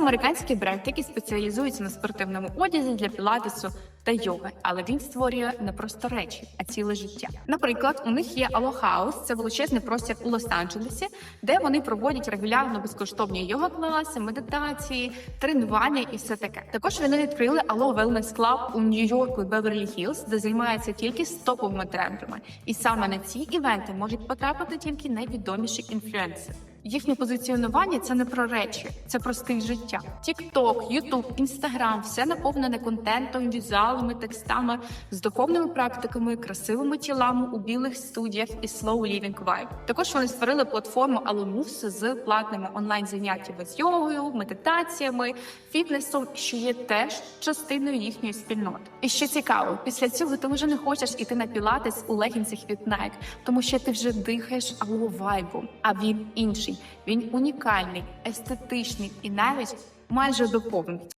американський бренд, який спеціалізується на спортивному одязі для пілатесу та йоги, але він створює не просто речі, а ціле життя. Наприклад, у них є House, це величезний простір у Лос-Анджелесі, де вони проводять регулярно безкоштовні йога-класи, медитації, тренування і все таке. Також вони відкрили Alo Wellness Club у Нью-Йорку Беверлі Хіллз, де займаються тільки з топовими трендами. І саме на ці івенти можуть потрапити тільки найвідоміші інфлюенсери. Їхнє позиціонування це не про речі, це про стиль життя. TikTok, YouTube, Instagram – все наповнене контентом, візуалами, текстами, з духовними практиками, красивими тілами у білих студіях і slow living vibe. Також вони створили платформу Alumus з платними онлайн заняттями з йогою, медитаціями, фітнесом, що є теж частиною їхньої спільноти. І що цікаво, після цього ти вже не хочеш іти на пілатес у легінцях від Nike, тому що ти вже дихаєш алло вайбом, а він інший. Він унікальний, естетичний і навіть майже доповнений.